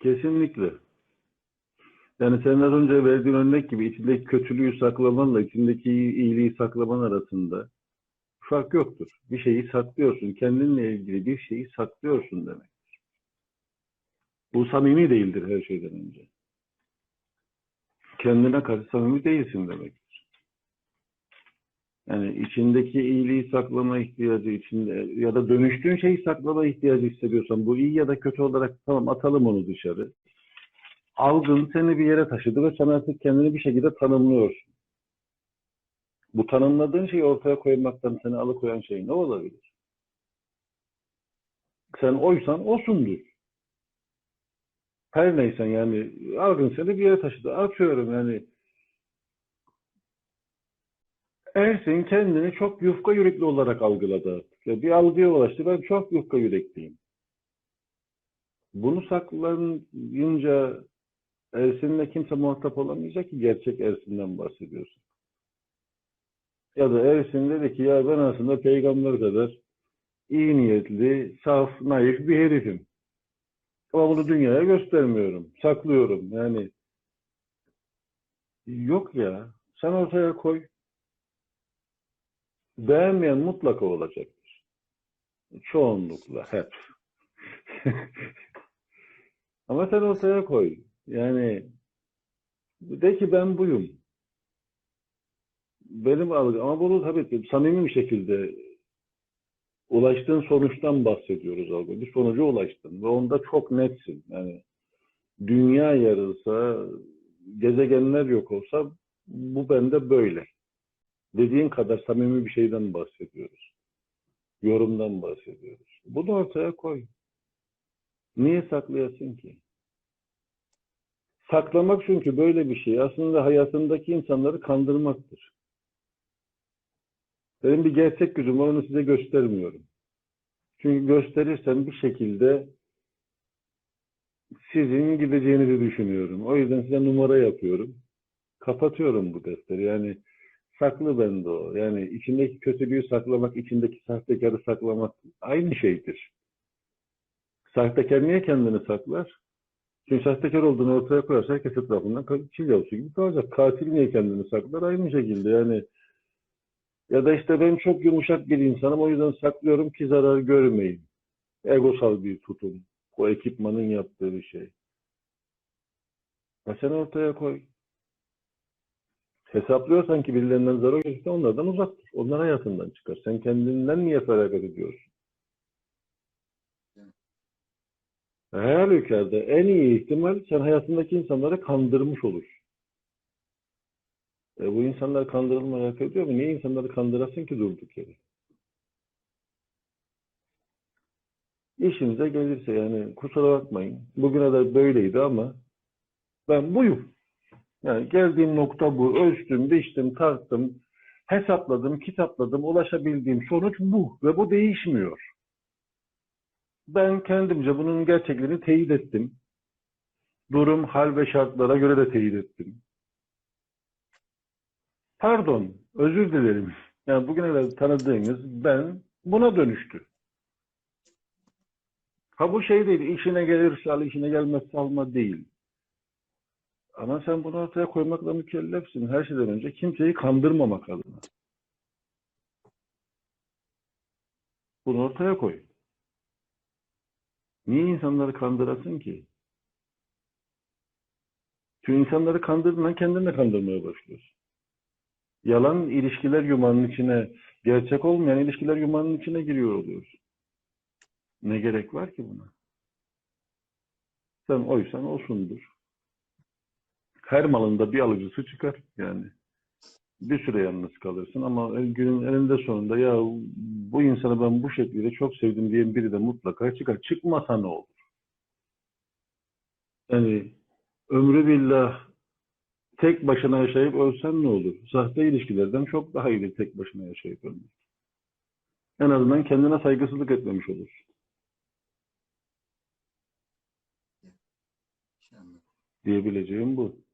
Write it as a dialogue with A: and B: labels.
A: Kesinlikle. Yani senin az önce verdiğin örnek gibi içindeki kötülüğü saklamanla içindeki iyiliği saklaman arasında fark yoktur. Bir şeyi saklıyorsun. Kendinle ilgili bir şeyi saklıyorsun demek. Bu samimi değildir her şeyden önce. Kendine karşı samimi değilsin demektir. Yani içindeki iyiliği saklama ihtiyacı içinde ya da dönüştüğün şeyi saklama ihtiyacı hissediyorsan bu iyi ya da kötü olarak tamam atalım onu dışarı. Algın seni bir yere taşıdı ve sen artık kendini bir şekilde tanımlıyorsun. Bu tanımladığın şeyi ortaya koymaktan seni alıkoyan şey ne olabilir? Sen oysan osundur. Her neysen yani algın seni bir yere taşıdı. Atıyorum yani Ersin kendini çok yufka yürekli olarak algıladı. Ya bir algıya ulaştı. Ben çok yufka yürekliyim. Bunu saklayınca Ersin'le kimse muhatap olamayacak ki gerçek Ersin'den bahsediyorsun. Ya da Ersin dedi ki ya ben aslında peygamber kadar iyi niyetli, saf, naif bir herifim. Ama bunu dünyaya göstermiyorum. Saklıyorum. Yani yok ya. Sen ortaya koy. Beğenmeyen mutlaka olacaktır. Çoğunlukla, hep. Ama sen ortaya koy. Yani de ki ben buyum. Benim algı ama bunu tabii ki samimi bir şekilde ulaştığın sonuçtan bahsediyoruz algı. Bir sonuca ulaştın ve onda çok netsin. Yani dünya yarılsa, gezegenler yok olsa bu bende böyle. Dediğin kadar samimi bir şeyden bahsediyoruz. Yorumdan bahsediyoruz. Bunu ortaya koy. Niye saklayasın ki? Saklamak çünkü böyle bir şey. Aslında hayatındaki insanları kandırmaktır. Benim bir gerçek gücüm var, onu size göstermiyorum. Çünkü gösterirsem bir şekilde sizin gideceğinizi düşünüyorum. O yüzden size numara yapıyorum. Kapatıyorum bu defteri. Yani saklı bende o. Yani içindeki kötülüğü saklamak, içindeki sahtekarı saklamak aynı şeydir. Sahtekar niye kendini saklar? Çünkü sahtekar olduğunu ortaya koyarsa herkes etrafından çil yavrusu gibi kalacak. Katil niye kendini saklar? Aynı şekilde yani ya da işte ben çok yumuşak bir insanım o yüzden saklıyorum ki zarar görmeyin. Egosal bir tutum. O ekipmanın yaptığı bir şey. Ya sen ortaya koy. Hesaplıyorsan ki birilerinden zarar görürse onlardan uzak dur. Onlar hayatından çıkar. Sen kendinden niye feragat ediyorsun? Her halükarda en iyi ihtimal sen hayatındaki insanları kandırmış olursun. E bu insanlar kandırılmayı hak ediyor mu? Niye insanları kandırasın ki durduk yere? İşinize gelirse yani kusura bakmayın. Bugüne de böyleydi ama ben buyum. Yani geldiğim nokta bu. Ölçtüm, biçtim, tarttım, hesapladım, kitapladım. Ulaşabildiğim sonuç bu. Ve bu değişmiyor. Ben kendimce bunun gerçekliğini teyit ettim. Durum, hal ve şartlara göre de teyit ettim. Pardon, özür dilerim. Yani bugüne kadar tanıdığınız ben buna dönüştü. Ha bu şey değil, işine gelirse al, işine gelmezse alma değil. Ama sen bunu ortaya koymakla mükellefsin. Her şeyden önce kimseyi kandırmamak adına. Bunu ortaya koy. Niye insanları kandırasın ki? Çünkü insanları kandırdığından kendini de kandırmaya başlıyorsun. Yalan ilişkiler yumağının içine, gerçek olmayan ilişkiler yumağının içine giriyor oluyorsun. Ne gerek var ki buna? Sen oysan olsundur. Her malında bir alıcısı çıkar yani. Bir süre yalnız kalırsın ama günün eninde sonunda ya bu insanı ben bu şekilde çok sevdim diyen biri de mutlaka çıkar. Çıkmasa ne olur? Yani ömrü billah tek başına yaşayıp ölsen ne olur? Sahte ilişkilerden çok daha iyidir tek başına yaşayıp ölmek. En azından kendine saygısızlık etmemiş olursun. Diyebileceğim bu.